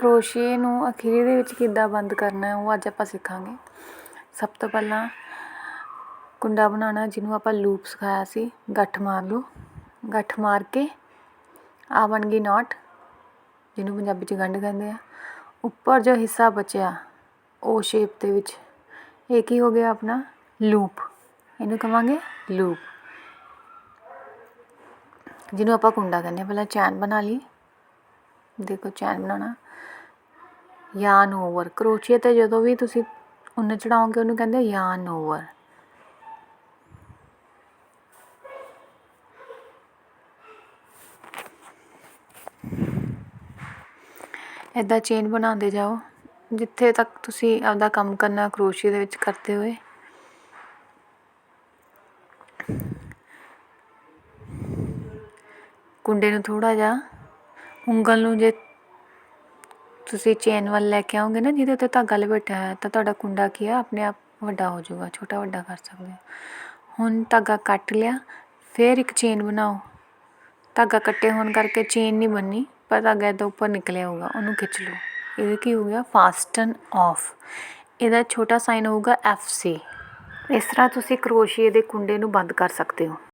ਕਰੋਸ਼ੀਏ ਨੂੰ ਅਖੀਰ ਦੇ ਵਿੱਚ ਕਿੱਦਾਂ ਬੰਦ ਕਰਨਾ ਉਹ ਅੱਜ ਆਪਾਂ ਸਿੱਖਾਂਗੇ। ਸਭ ਤੋਂ ਪਹਿਲਾਂ ਕੁੰਡਾ ਬਣਾਉਣਾ, ਜਿਹਨੂੰ ਆਪਾਂ ਲੂਪ ਸਿਖਾਇਆ ਸੀ, ਗੱਠ ਮਾਰ ਲਓ। ਗੱਠ ਮਾਰ ਕੇ ਆ ਬਣ ਗਈ ਨੋਟ ਜਿਹਨੂੰ ਪੰਜਾਬੀ 'ਚ ਗੰਢ ਕਹਿੰਦੇ ਆ। ਉੱਪਰ ਜੋ ਹਿੱਸਾ ਬਚਿਆ, ਉਹ ਸ਼ੇਪ ਦੇ ਵਿੱਚ, ਇਹ ਕੀ ਹੋ ਗਿਆ ਆਪਣਾ? ਲੂਪ। ਇਹਨੂੰ ਕਵਾਂਗੇ ਲੂਪ। ਜਿਹਨੂੰ ਆਪਾਂ ਕੁੰਡਾ ਕਹਿੰਦੇ ਹਾਂ ਪਹਿਲਾਂ ਚੈਨ ਬਣਾ ਲਈ। ਦੇਖੋ, ਚੈਨ ਬਣਾਉਣਾ। Yarn over. ਕਰੋਸ਼ੀਏ ਤੇ ਜਦੋਂ ਵੀ ਤੁਸੀਂ ਉੱਨ ਚੜਾਓਗੇ, ਉਹਨੂੰ ਕਹਿੰਦੇ ਯਾਨ ਓਵਰ। ਇੱਦਾਂ ਚੇਨ ਬਣਾਉਂਦੇ ਜਾਓ, ਜਿੱਥੇ ਤੱਕ ਤੁਸੀਂ ਆਪਦਾ ਕੰਮ ਕਰਨਾ ਕਰੋਸ਼ੀਏ ਦੇ ਵਿੱਚ ਕਰਦੇ ਹੋਏ। ਕੁੰਡੇ ਨੂੰ ਥੋੜਾ ਜਿਹਾ ਉਂਗਲ ਨੂੰ ਜੇ ਤੁਸੀਂ ਚੇਨ ਵੱਲ ਲੈ ਕੇ ਆਓਗੇ ਨਾ, ਜਿਹਦੇ ਉੱਤੇ ਧਾਗਾ ਲਪੇਟਿਆ ਹੈ ਤਾਂ ਤੁਹਾਡਾ ਕੁੰਡਾ ਕੀ ਆ? ਆਪਣੇ ਆਪ ਵੱਡਾ ਹੋ ਜਾਊਗਾ, ਛੋਟਾ ਵੱਡਾ ਕਰ ਸਕਦੇ ਹੋ। ਹੁਣ ਧਾਗਾ ਕੱਟ ਲਿਆ, ਫਿਰ ਇੱਕ ਚੇਨ ਬਣਾਓ। ਧਾਗਾ ਕੱਟੇ ਹੋਣ ਕਰਕੇ ਚੇਨ ਨਹੀਂ ਬੰਨੀ ਪਰ ਧਾਗਾ ਇਹਦਾ ਉੱਪਰ ਨਿਕਲਿਆ ਹੋਊਗਾ, ਉਹਨੂੰ ਖਿੱਚ ਲਓ। ਇਹ ਕੀ ਹੋ ਗਿਆ? ਫਾਸਟਨ ਆਫ ਇਹਦਾ ਛੋਟਾ ਸਾਈਨ ਹੋਊਗਾ ਐਫ ਸੀ ਇਸ ਤਰ੍ਹਾਂ ਤੁਸੀਂ ਕਰੋਸ਼ੀਏ ਦੇ ਕੁੰਡੇ ਨੂੰ ਬੰਦ ਕਰ ਸਕਦੇ ਹੋ।